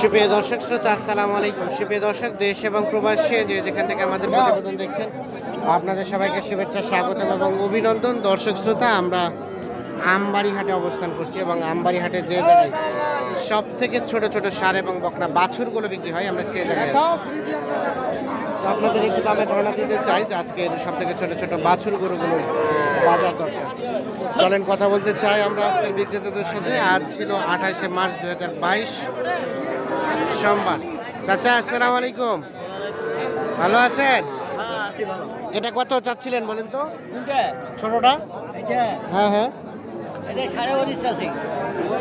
সুপ্রিয় দর্শক, শ্রোতা, আসসালামু আলাইকুম। সুপ্রিয় দর্শক, দেশ এবং প্রবাসী যে যেখান থেকে আমাদের প্রতিবেদন দেখছেন, আপনাদের সবাইকে শুভেচ্ছা, স্বাগতম এবং অভিনন্দন। দর্শক, শ্রোতা, আমরা আমবাড়ি হাটে অবস্থান করছি এবং আমবাড়ি হাটের যে জায়গায় সব থেকে ছোট ছোট সার এবং বকনা বাছুরগুলো বিক্রি হয়, আমরা সে জায়গায় আপনাদের একটু দামে ধারণা দিতে চাই যে আজকের সব থেকে ছোট ছোট বাছুর গরুগুলো বাজার দরকার চলেন কথা বলতে চাই আমরা আজকের বিক্রেতাদের সাথে। আজ ছিল আঠাশে মার্চ দু হাজার বাইশ সোমবার। চাচা আসসালাম আলাইকুম। ভালো আছেন? এটা কত চাচ্ছিলেন বলেন তো? ছোটটা? হ্যাঁ হ্যাঁ।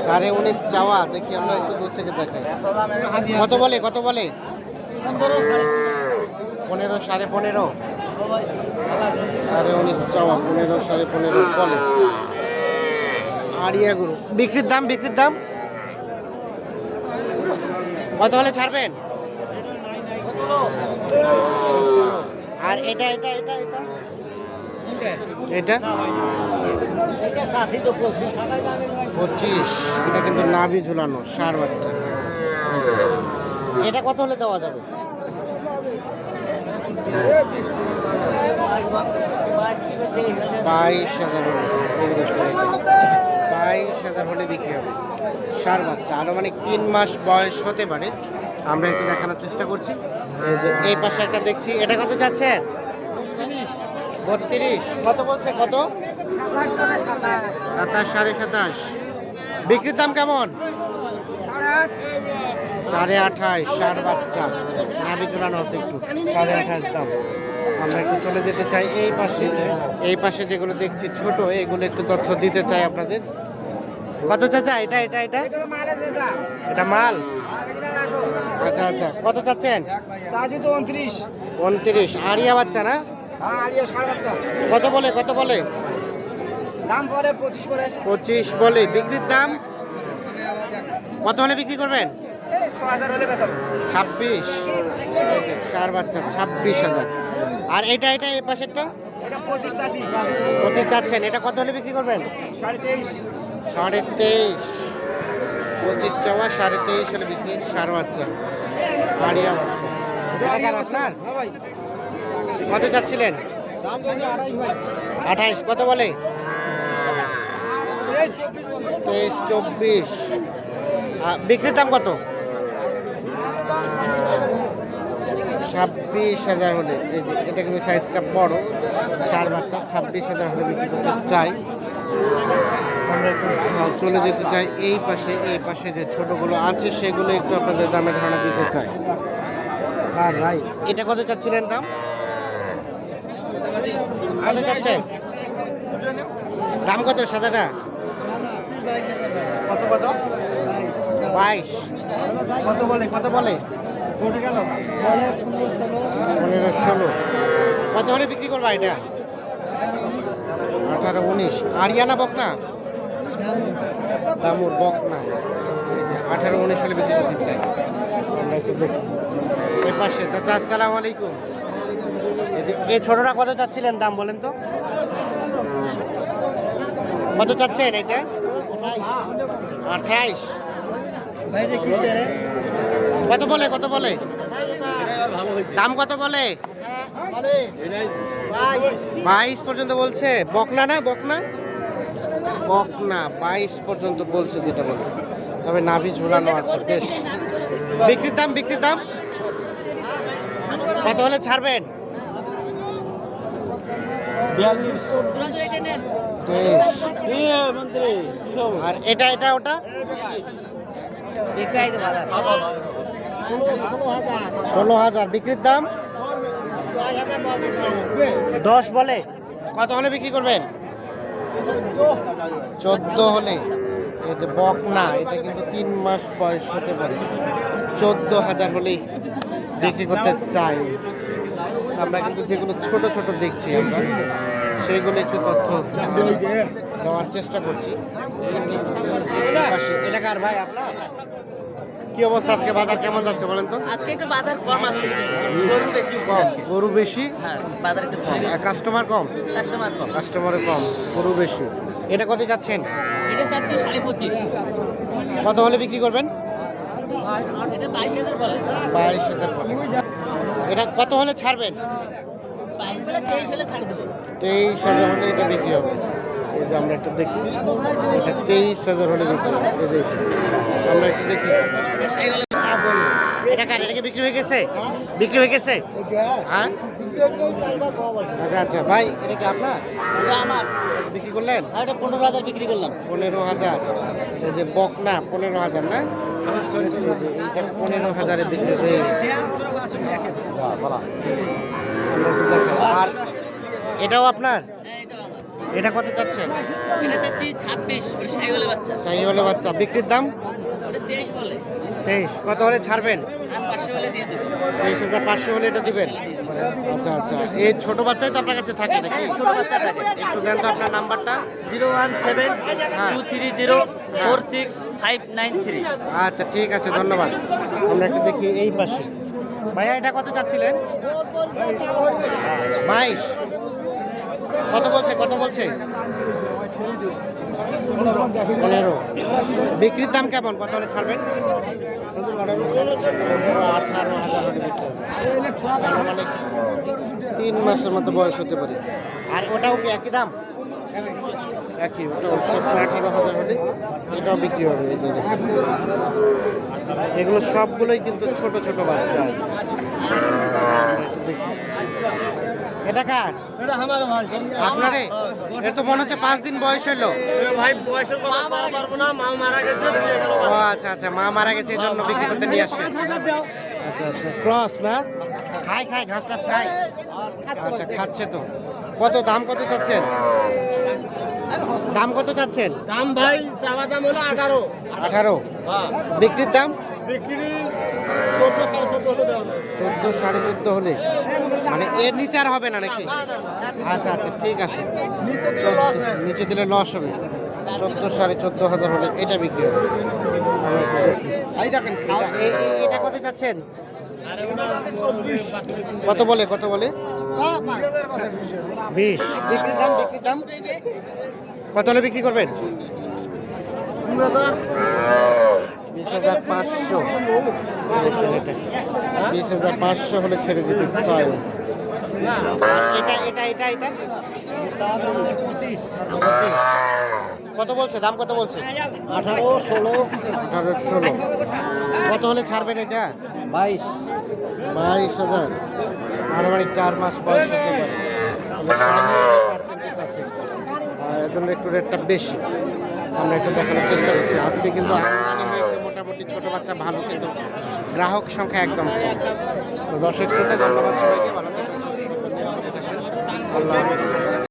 সাড়ে উনিশ চাওয়া দেখি আমরা একটু দূর থেকে দেখাই। কত বলে কত বলে? পনেরো সাড়ে পনেরো। সাড়ে উনিশ, চাওয়া, পনেরো, সাড়ে পনেরো, বলে। আড়িয়া গরু। বিক্রির দাম বিক্রির দাম? কত হলে ছাড়বেন? আর এটা এটা এটা এটা? এটা? পঁচিশ। এটা কিন্তু নাভি ঝুলানো, সার বাচ্চা। এটা কত হলে দেওয়া যাবে? বাইশ হাজার। বাইশ হাজার হলে বিক্রি হবে। সার বাচ্চা। আরও মানে তিন মাস বয়স হতে পারে। আমরা একটু দেখানোর চেষ্টা করছি। এই পাশে একটা দেখছি। এটা কত যাচ্ছেন বত্রিশ। কত বলছে? কত? সাতাশ, সাড়ে সাতাশ। বিক্রির দাম কেমন? সাড়ে আঠাশ ষাট বাচ্চা। নাবি চুরানো আছে একটু। সাড়ে আঠাশ দাম। আমরা একটু চলে যেতে চাই এই পাশে। এই পাশে যেগুলো দেখছি ছোট, এগুলো একটু তথ্য দিতে চাই আপনাদের। কত চাচা? এটা এটা এটা? এটা মাল? আচ্ছা আচ্ছা। কত চাচ্ছেন? উনত্রিশ। উনত্রিশ আড়িয়া বাচ্চা না? কত বলে কত বলে? দাম পরে পঁচিশ পরে পঁচিশ বলে। বিক্রির দাম? কত হলে বিক্রি করবেন? ছাব্বিশ। চার বাচ্চা ছাব্বিশ হাজার। আর এটা এটা এই পাশেরটা? পঁচিশ চাচ্ছেন। এটা কত হলে বিক্রি করবেন? সাড়ে তেইশ। পঁচিশ চাওয়া সাড়ে তেইশ হলে বিক্রি। সার বাচ্চা। আড়িয়া বাচ্চা। আপনার হ্যাঁ কত চাচ্ছিলেন? আঠাইশ কত বলে। তেইশ চব্বিশ। বিক্রির দাম কত? ছাব্বিশ হাজার হলে এটা কিন্তু সাইজটা বড়। সার বাচ্চা ছাব্বিশ হাজার হলে বিক্রি করতে চাই। চলে যেতে চাই এই পাশে এই পাশে যে ছোটগুলো আছে, সেগুলো একটু আপনাদের দামে ধারণা দিতে চাই। আর ভাই, এটা কত চাচ্ছিলেন দাম? কত চাচ্ছেন? দাম কত সাদাটা? কত কত? বাইশ। কত বলে কত বলে? পনেরো ষোলো। কত হলে বিক্রি করবা এটা? আঠারো উনিশ। আরিয়ানা বক না দামুর বক না আঠারো উনিশ হলে বিক্রি করতে চাই। আমরা একটু দেখি এই পাশে আসসালামু আলাইকুম। এই ছোটটা কত চাচ্ছিলেন দাম বলেন তো? কত চাচ্ছেন এটা? আঠাইশ। কত বলে কত বলে? দাম কত বলে? বাইশ পর্যন্ত বলছে। বকনা না বকনা? বকনা বাইশ পর্যন্ত বলছে যেটা বলে। তবে নাভি ঝুলানো আছে বেশ। বিক্রির দাম বিক্রির দাম? কত হলে ছাড়বেন? আর এটা এটা ওটা? ষোলো হাজার। বিক্রির দাম? দশ বলে। কত হলে বিক্রি করবেন? চোদ্দ হলে। এই যে বক না এটা কিন্তু তিন মাস বয়স হতে পারে। চোদ্দ হাজার হলেই বিক্রি করতে চাই। আমরা কিন্তু যেগুলো ছোট ছোট দেখছি আমরা। সেইগুলো একটু তথ্য দেওয়ার চেষ্টা করছি। পাশে এলাকার ভাই আপনার? কি অবস্থা আজকে? বাজার কেমন যাচ্ছে বলেন তো? আজকে একটু বাজার কম আছে। গরু বেশি উঠছে কম। গরু বেশি? হ্যাঁ বাজার একটু কম। কাস্টমার কম? কাস্টমার কম। কাস্টমারে কম গরু বেশি। এটা কত চাচ্ছেন এটা চাচ্ছি সাড়ে পঁচিশ। কত হলে বিক্রি করবেন? এটা বাইশ হাজার বলে। বাইশ হাজার এটা কত হলে ছাড়বেন? তেইশ হাজার হলে এটা বিক্রি হবে। এই যে আমরা একটু দেখি এটা তেইশ হাজার হলে বিক্রি হবে। এই যে আমরা একটু দেখি। এটা সাই কার? এটা কি বিক্রি হয়ে গেছে? বিক্রি হয়ে গেছে? হ্যাঁ? আচ্ছা আচ্ছা। ভাই এটা কি আপনার? ওটা আমার। বিক্রি করলেন? এটা পনেরো হাজার বিক্রি করলাম। পনেরো হাজার। এই যে বকনা পনেরো হাজার না? এইটা পনেরো হাজারে বিক্রি হয়ে গেছে। আর এটাও আপনার? হ্যাঁ এটা কত চাচ্ছেন? এটা চাচ্ছি ছাব্বিশ ওটা বাচ্চা। বিক্রির দাম? তেইশ কত হলে ছাড়বেন? আর পাঁচশো হলে তেইশ হাজার পাঁচশো হলে এটা দিবেন? আচ্ছা আচ্ছা। এই ছোট বাচ্চাই তো আপনার কাছে থাকে নাকি? ছোট বাচ্চা থাকে। একটু দেন তো আপনার নাম্বারটা। জিরো ওয়ান সেভেন হ্যাঁ। Two three zero four six five nine three. আচ্ছা ঠিক আছে ধন্যবাদ। আমরা একটু দেখি এই পাশে। ভাইয়া, এটা কত চাচ্ছিলেন? বাইশ। কত বলছে কত বলছে? পনেরো। বিক্রির দাম কেমন? কত হলে ছাড়বেন? হাজার তিন মাসের মতো বয়স হতে পারে। আর ওটাও কি একই দাম? একই সত্তর আঠারো হাজার হলে। এটাও বিক্রি হবে এগুলো সবগুলোই কিন্তু ছোট ছোট বাচ্চা। এটা কার? এটা আমার ভাই আপনারে? এ তো মনে হচ্ছে পাঁচ দিন বয়স হলো। ভাই বয়সের কথা বলা পারব না মা মারা গেছে ও আচ্ছা আচ্ছা মা মারা গেছে এই জন্য বিক্রি করতে নিয়ে আসছে। আচ্ছা আচ্ছা ক্রস না? খায় খায় ঘাস টাস খায় আচ্ছা খাচ্ছে তো। কত দাম কত চাচ্ছেন? দাম কত চাচ্ছেন? দাম ভাই চাওয়া দাম হলো আঠারো। আঠারো। হ্যাঁ। বিক্রির দাম? বিক্রি চোদ্দ দেওয়া। চোদ্দ সাড়ে চোদ্দ হলে? মানে এর নিচে আর হবে না নাকি? আচ্ছা আচ্ছা ঠিক আছে। নিচে দিলে লস নিচে দিলে লস হবে। চোদ্দ সাড়ে চোদ্দ হাজার হলে এটা বিক্রি হবে। দেখেন এটা- কত চাচ্ছেন? কত বলে কত বলে? বিশ। বিক্রির দাম বিক্রির দাম? কত হলে বিক্রি করবেন? বিশ হাজার পাঁচশো। দেখছেন এটা বিশ হাজার পাঁচশো হলে ছেড়ে দিতে চাই। এটা এটা এটা এটা? পঁচিশ। পঁচিশ। কত বলছে? দাম কত বলছে? আঠারো ষোলো। আঠারো ষোলো। কত হলে ছাড়বেন এটা? বাইশ। বাইশ হাজার। আনুমানিক চার মাস বয়স হতে পারে। পার্সেন্টেজ আছে আর এর জন্য একটু রেটটা বেশি। আমরা একটু দেখানোর চেষ্টা করছি। আজকে কিন্তু মোটামুটি ছোট বাচ্চা ভালো, কিন্তু গ্রাহক সংখ্যা একদম দর্শক শ্রোতা ধন্যবাদ সবাইকে, ভালো থাকবেন। আল্লাহ